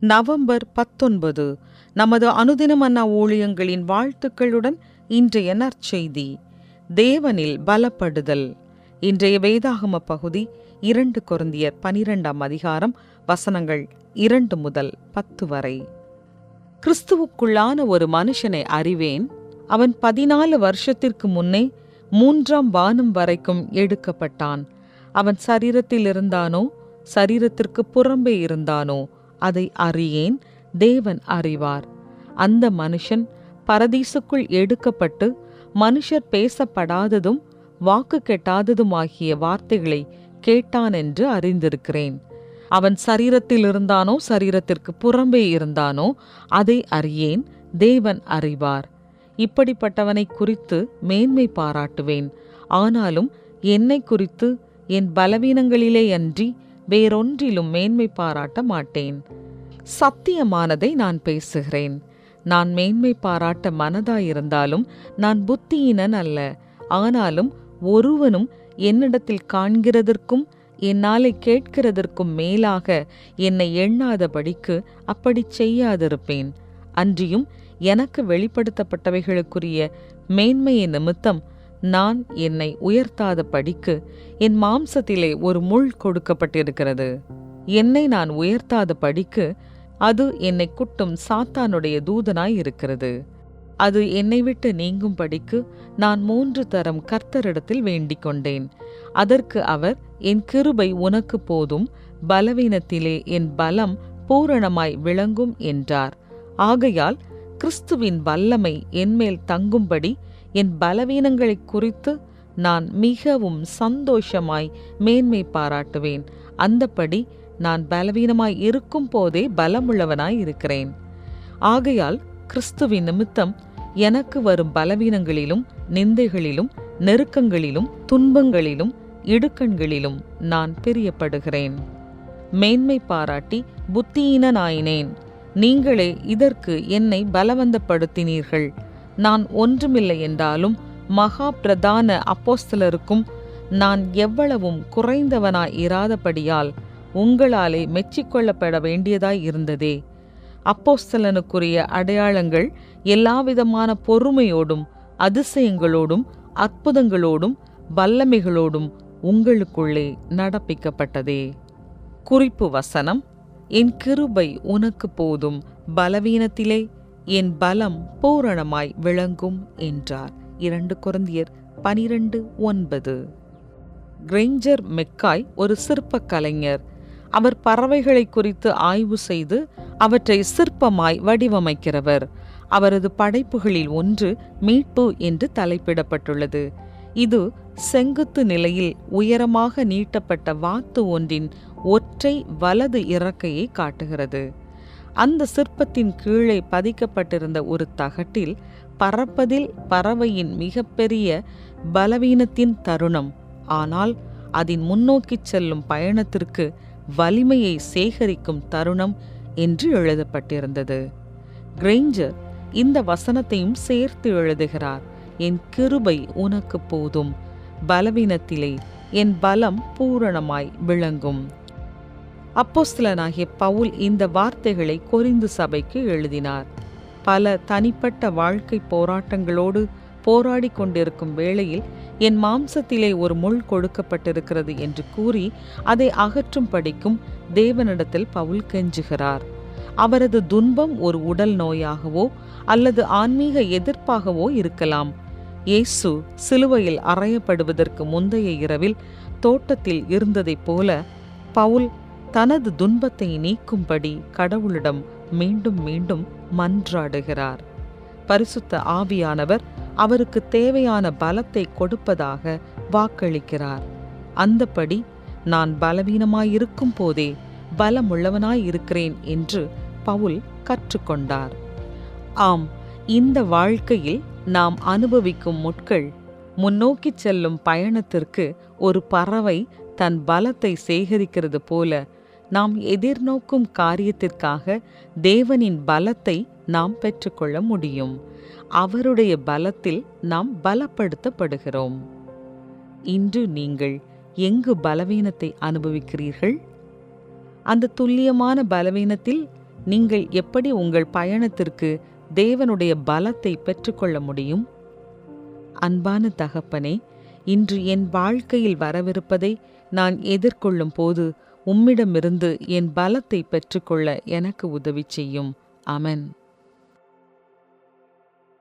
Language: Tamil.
நவம்பர் பத்தொன்பது. நமது அனுதினம் அண்ணா ஊழியங்களின் வாழ்த்துக்களுடன் இன்றைய நற்செய்தி தேவனில் பலப்படுதல். இன்றைய வேதாகம பகுதி இரண்டு குருந்தியர் பனிரெண்டாம் அதிகாரம் வசனங்கள் இரண்டு முதல் பத்து வரை. கிறிஸ்துவுக்குள்ளான ஒரு மனுஷனை அறிவேன். அவன் பதினாலு வருஷத்திற்கு முன்னே மூன்றாம் வானம் வரைக்கும் எடுக்கப்பட்டான். அவன் சரீரத்தில் இருந்தானோ சரீரத்திற்கு புறம்பே இருந்தானோ அதை அறியேன் தேவன் அறிவார். அந்த மனுஷன் பரதீசுக்குள் எடுக்கப்பட்டு மனுஷர் பேசப்படாததும் வாக்கு கெட்டாததுமாகிய வார்த்தைகளை கேட்டான் என்று அறிந்திருக்கிறேன். அவன் சரீரத்தில் இருந்தானோ சரீரத்திற்கு புறம்பே இருந்தானோ அதை அறியேன் தேவன் அறிவார். இப்படிப்பட்டவனை குறித்து மேன்மை பாராட்டுவேன். ஆனாலும் என்னை குறித்து என் பலவீனங்களிலே அன்றி வேறொன்றிலும் மேன்மை பாராட்ட மாட்டேன். சத்தியமானதை நான் பேசுகிறேன். நான் மேன்மை பாராட்ட மனதாயிருந்தாலும் நான் புத்தியினன் அல்ல. ஆனாலும் ஒருவனும் என்னிடத்தில் காண்கிறதற்கும் என்னாலே கேட்கிறதற்கும் மேலாக என்னை எண்ணாதபடிக்கு அப்படி செய்யாதிருப்பேன். அன்றியும் எனக்கு வெளிப்படுத்தப்பட்டவைகளுக்குரிய மேன்மையின் நிமித்தம் நான் என்னை உயர்த்தாத படிக்கு என் மாம்சத்திலே ஒரு முள் கொடுக்கப்பட்டிருக்கிறது. என்னை நான் உயர்த்தாத படிக்கு அது என்னை குட்டும் சாத்தானுடைய தூதனாய் இருக்கிறது அது என்னை விட்டு நீங்கும் படிக்கு நான் மூன்று தரம் கர்த்தரிடத்தில் வேண்டிக் கொண்டேன் அதற்கு அவர் என் கிருபை உனக்கு போதும் பலவீனத்திலே என் பலம் பூரணமாய் விளங்கும் என்றார். ஆகையால் கிறிஸ்துவின் வல்லமை என்மேல் தங்கும்படி என் பலவீனங்களை குறித்து நான் மிகவும் சந்தோஷமாய் மேன்மை பாராட்டுவேன். அந்தப்படி நான் பலவீனமாய் இருக்கும் போதே பலமுள்ளவனாய் இருக்கிறேன். ஆகையால் கிறிஸ்துவின் நிமித்தம் எனக்கு வரும் பலவீனங்களிலும் நிந்தைகளிலும் நெருக்கங்களிலும் துன்பங்களிலும் இடுக்கண்களிலும் நான் பிரியப்படுகிறேன். மேன்மை பாராட்டி புத்தியீனனாயினேன். நீங்களே இதற்கு என்னை பலவந்தப்படுத்தினீர்கள். நான் ஒன்றுமில்லை என்றாலும் மகா பிரதான அப்போஸ்தலருக்கும் நான் எவ்வளவும் குறைந்தவனாய் இராதபடியால் உங்களாலே மெச்சிக்கொள்ளப்பட வேண்டியதாய் இருந்ததே. அப்போஸ்தலனுக்குரிய அடையாளங்கள் எல்லாவிதமான பொறுமையோடும் அதிசயங்களோடும் அற்புதங்களோடும் வல்லமைகளோடும் உங்களுக்குள்ளே நடப்பிக்கப்பட்டதே. குறிப்பு வசனம் என் கிருபை உனக்கு போதும் பலவீனத்திலே என் பலம் பூரணமாய் விளங்கும் என்றார். இரண்டு குருந்தியர் பனிரெண்டு ஒன்பது. கிரெஞ்சர் மெக்காய் ஒரு சிற்பக் கலைஞர். அவர் பறவைகளை குறித்து ஆய்வு செய்து அவற்றை சிற்பமாய் வடிவமைக்கிறவர். அவரது படைப்புகளில் ஒன்று மீட்பு என்று தலைப்பிடப்பட்டுள்ளது. இது செங்குத்து நிலையில் உயரமாக நீட்டப்பட்ட வாத்து ஒன்றின் ஒற்றை வலது இறக்கையை காட்டுகிறது. அந்த சிற்பத்தின் கீழே பதிக்கப்பட்டிருந்த ஒரு தகட்டில் பறப்பதில் பறவையின் மிகப்பெரிய பலவீனத்தின் தருணம். ஆனால் அதன் முன்னோக்கிச் செல்லும் பயணத்திற்கு வலிமையை சேகரிக்கும் தருணம் என்று எழுதப்பட்டிருந்தது. கிரெய்ஞ்சர் இந்த வசனத்தையும் சேர்த்து எழுதுகிறார் என் கிருபை உனக்கு போதும். பலவீனத்திலே என் பலம் பூரணமாய் விளங்கும். அப்போஸ்தலனாகிய பவுல் இந்த வார்த்தைகளை கொரிந்து சபைக்கு எழுதினார். பல தனிப்பட்ட வாழ்க்கை போராட்டங்களோடு போராடி கொண்டிருக்கும் வேளையில் என் மாம்சத்திலே ஒரு முள் கொடுக்கப்பட்டிருக்கிறது என்று கூறி அதை அகற்றும் படிக்கும் தேவனிடத்தில் பவுல் கெஞ்சுகிறார். அவரது துன்பம் ஒரு உடல் நோயாகவோ அல்லது ஆன்மீக எதிர்ப்பாகவோ இருக்கலாம். இயேசு சிலுவையில் அறையப்படுவதற்கு முந்தைய இரவில் தோட்டத்தில் இருந்ததைப் போல பவுல் தனது துன்பத்தை நீக்கும்படி கடவுளிடம் மீண்டும் மீண்டும் மன்றாடுகிறார். பரிசுத்த ஆவியானவர் அவருக்கு தேவையான பலத்தை கொடுப்பதாக வாக்களிக்கிறார். அந்தப்படி நான் பலவீனமாயிருக்கும் போதே பலமுள்ளவனாயிருக்கிறேன் என்று பவுல் கற்றுக்கொண்டார். ஆம் இந்த வாழ்க்கையில் நாம் அனுபவிக்கும் முட்கள் முன்னோக்கிச் செல்லும் பயணத்திற்கு ஒரு பறவை தன் பலத்தை சேகரிக்கிறது போல நாம் எதிர்நோக்கும் காரியத்திற்காக தேவனின் பலத்தை நாம் பெற்றுக்கொள்ள முடியும். அவருடைய பலத்தில் நாம் பலப்படுத்தப்படுகிறோம். இன்று நீங்கள் எங்கு பலவீனத்தை அனுபவிக்கிறீர்கள்? அந்த துல்லியமான பலவீனத்தில் நீங்கள் எப்படி உங்கள் பயணத்திற்கு தேவனுடைய பலத்தை பெற்றுக்கொள்ள முடியும்? அன்பான தகப்பனே இன்று என் வாழ்க்கையில் வரவிருப்பதை நான் எதிர்கொள்ளும் போது உம்மிடமிருந்து என் பலத்தை பெற்றுக்கொள்ள எனக்கு உதவி செய்யும். அமன்